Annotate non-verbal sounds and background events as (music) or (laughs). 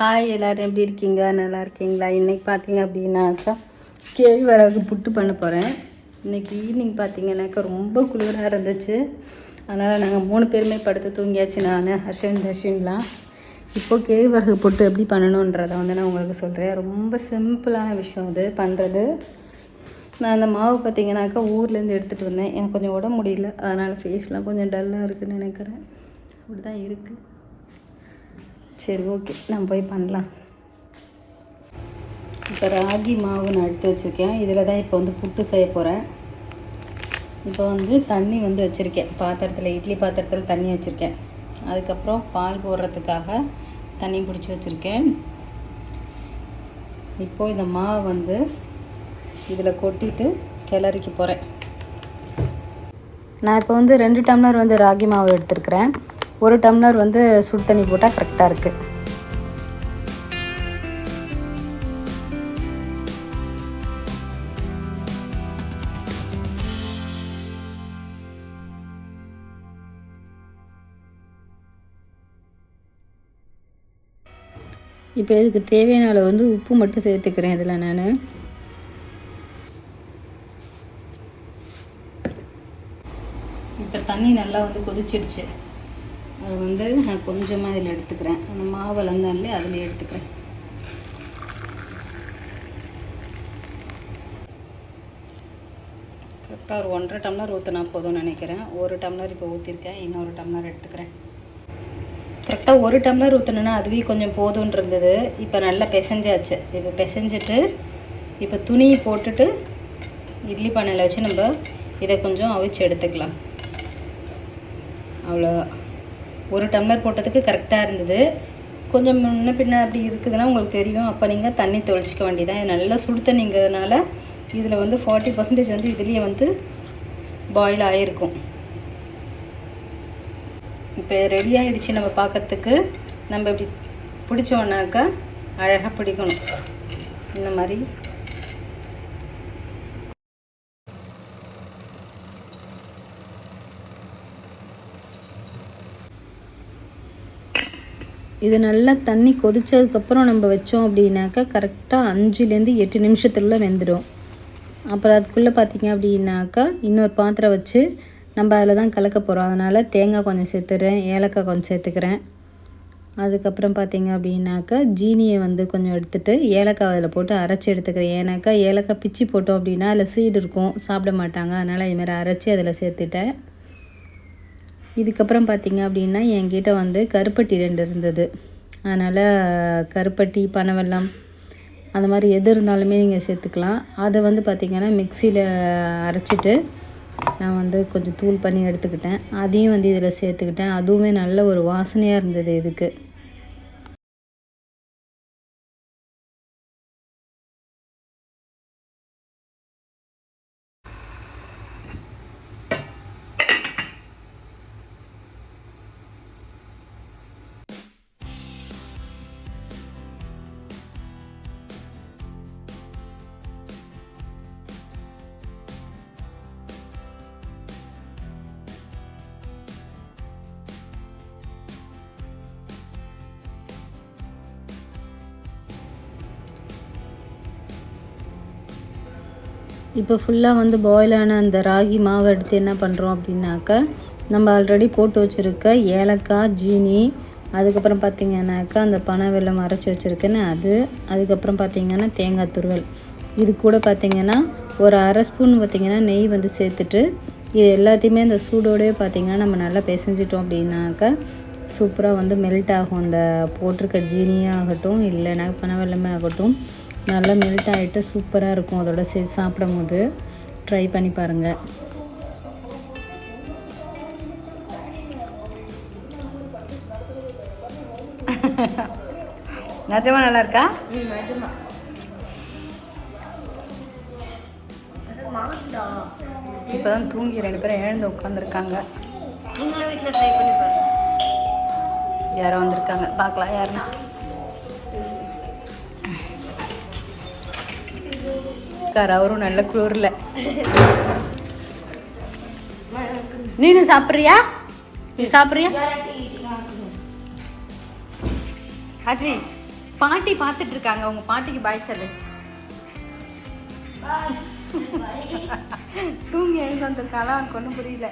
Hi எல்லோரும் எப்படி இருக்கீங்க? நல்லா இருக்கீங்களா? இன்றைக்கி பார்த்தீங்க அப்படின்னாக்கா கேழ்வரகு புட்டு பண்ண போகிறேன் இன்றைக்கி ஈவினிங் பார்த்தீங்கன்னாக்கா ரொம்ப குளிராக இருந்துச்சு. அதனால் நாங்கள் மூணு பேருமே படுத்து தூங்கியாச்சு. நான் ஹர்ஷன் ஹர்ஷன்லாம் இப்போது கேழ்வரகு புட்டு எப்படி பண்ணணுன்றதை வந்து நான் உங்களுக்கு சொல்கிறேன் ரொம்ப சிம்பிளான விஷயம் அது பண்ணுறது நான் அந்த மாவு பார்த்தீங்கன்னாக்கா ஊர்லேருந்து எடுத்துகிட்டு வந்தேன். எனக்கு கொஞ்சம் உடம்பு முடியல. அதனால் ஃபேஸ்லாம் கொஞ்சம் டல்லாக இருக்குதுன்னு நினைக்கிறேன். அப்படி தான் இருக்குது சரி ஓகே நான் போய் பண்ணலாம். இப்போ ராகி மாவு நான் எடுத்து வச்சுருக்கேன். இதில் தான் இப்போ வந்து புட்டு செய்ய போகிறேன் இப்போ வந்து தண்ணி வந்து வச்சுருக்கேன். பாத்திரத்தில் இட்லி பாத்திரத்தில் தண்ணி வச்சுருக்கேன். அதுக்கப்புறம் பால் போடுறதுக்காக தண்ணி பிடிச்சி வச்சுருக்கேன். இப்போது இந்த மாவு வந்து இதில் கொட்டிட்டு கிளறிக்க போகிறேன் நான் இப்போ வந்து ரெண்டு டம்ளர் வந்து ராகி மாவு எடுத்துருக்கிறேன். ஒரு டம்ளர் வந்து சுடு தண்ணி போட்டால் கரெக்டாக இருக்குது இப்போ இதுக்கு தேவையான அளவு வந்து உப்பு மட்டும் சேர்த்துக்கிறேன் இதில் நான். இப்போ தண்ணி நல்லா வந்து கொதிச்சிடுச்சு. அது வந்து நான் கொஞ்சமாக இதில் எடுத்துக்கிறேன். அந்த மாவு வளர்ந்தாலே அதில் எடுத்துக்கிறேன். கரெக்டாக ஒரு ஒன்றரை டம்ளர் ஊற்றினா போதும்னு நினைக்கிறேன். ஒரு டம்ளர் இப்போ ஊற்றிருக்கேன் இன்னொரு டம்ளர் எடுத்துக்கிறேன். கரெக்டாக ஒரு டம்ளர் ஊற்றினேன்னா அதுவே கொஞ்சம் போதும்னு இருந்தது. இப்போ நல்லா பிசைஞ்சாச்சு. இப்போ பிசைஞ்சிட்டு இப்போ துணியை போட்டுட்டு இட்லி பானையில் வச்சு நம்ம இதை கொஞ்சம் அவிச்சு எடுத்துக்கலாம். அவ்வளோதான் ஒரு டம்ளர் போட்டதுக்கு கரெக்டாக இருந்தது. கொஞ்சம் முன்ன பின்ன அப்படி இருக்குதுன்னா உங்களுக்கு தெரியும். அப்போ நீங்கள் தண்ணி தொளிச்சிக்க வேண்டியதான் இது நல்லா சுடு தண்ணிங்கிறதுனால இதில் வந்து ஃபார்ட்டி பர்சன்டேஜ் வந்து இதுலேயே வந்து பாயில் ஆகிருக்கும் இப்போ ரெடி ஆகிடுச்சு நம்ம பார்க்கறதுக்கு நம்ம இப்படி பிடிச்சோன்னாக்கா அழகாக பிடிக்கணும். இந்த மாதிரி இது நல்லா தண்ணி கொதித்ததுக்கப்புறம் நம்ம வச்சோம் அப்படின்னாக்கா கரெக்டாக அஞ்சுலேருந்து எட்டு நிமிஷத்துக்குள்ளே வெந்துடும் அப்புறம் அதுக்குள்ளே பார்த்திங்க அப்படின்னாக்கா இன்னொரு பாத்திரம் வச்சு நம்ம அதில் தான் கலக்க போகிறோம் அதனால் தேங்காய் கொஞ்சம் சேர்த்துறேன் ஏலக்காய் கொஞ்சம் சேர்த்துக்கிறேன். அதுக்கப்புறம் பார்த்தீங்க அப்படின்னாக்கா ஜீனியை வந்து கொஞ்சம் எடுத்துகிட்டு ஏலக்காய் அதில் போட்டு அரைச்சி எடுத்துக்கிறேன். ஏன்னாக்கா ஏலக்காய் பிச்சு போட்டோம் அப்படின்னா அதில் சீடு இருக்கும் சாப்பிட மாட்டாங்க. அதனால் இதுமாதிரி அரைச்சி அதில் சேர்த்துட்டேன். இதுக்கப்புறம் பார்த்திங்க அப்படின்னா என்கிட்ட வந்து கருப்பட்டி ரெண்டு இருந்தது. அதனால் கருப்பட்டி பனவெல்லம் அந்த மாதிரி எது இருந்தாலுமே நீங்கள் சேர்த்துக்கலாம். அதை வந்து பார்த்திங்கன்னா மிக்சியில் அரைச்சிட்டு நான் வந்து கொஞ்சம் தூள் பண்ணி எடுத்துக்கிட்டேன். அதையும் வந்து இதில் சேர்த்துக்கிட்டேன். அதுவுமே நல்ல ஒரு வாசனையாக இருந்தது இதுக்கு. இப்போ ஃபுல்லாக வந்து பாயிலான அந்த ராகி மாவு எடுத்து என்ன பண்ணுறோம் அப்படின்னாக்கா நம்ம ஆல்ரெடி போட்டு வச்சுருக்க ஏலக்காய் ஜீனி அதுக்கப்புறம் பார்த்திங்கன்னாக்கா அந்த பனை வெல்லம் அரைச்சி வச்சுருக்கேன்னு அது அதுக்கப்புறம் பார்த்திங்கன்னா தேங்காய் துருவல். இது கூட பார்த்திங்கன்னா ஒரு அரை ஸ்பூன் பார்த்திங்கன்னா நெய் வந்து சேர்த்துட்டு இது எல்லாத்தையுமே இந்த சூடோடய பார்த்திங்கன்னா நம்ம நல்லா பிசைஞ்சிட்டோம் அப்படின்னாக்கா சூப்பராக வந்து மெல்ட் ஆகும். அந்த போட்டிருக்க ஜீனியாக ஆகட்டும் இல்லைனா பனை வெள்ளமே ஆகட்டும் நல்லா மெல்ட் ஆகிட்டு சூப்பராக இருக்கும். அதோட சேர்த்து சாப்பிடும் போது ட்ரை பண்ணி பாருங்கள் (laughs) நிஜமா நல்லா இருக்கா? இப்போ தான் தூங்கி ரெண்டு பேரும் எழுந்து உட்காந்துருக்காங்க நீங்களும் வீட்டில் ட்ரை பண்ணி பாருங்க. யாரோ வந்திருக்காங்க. பார்க்கலாம் யாருன்னா? இருக்கார். அவரும் நல்ல குளிரில். நீனு சாப்பிட்றியா? நீ சாப்பிட்றியா? ஹாஜி பாட்டி பார்த்துட்டு இருக்காங்க. உங்க பாட்டிக்கு பாய் சொல்லு. தூங்கி எழுந்து வந்திருக்காளா? அவனுக்கு ஒன்றும் புரியல.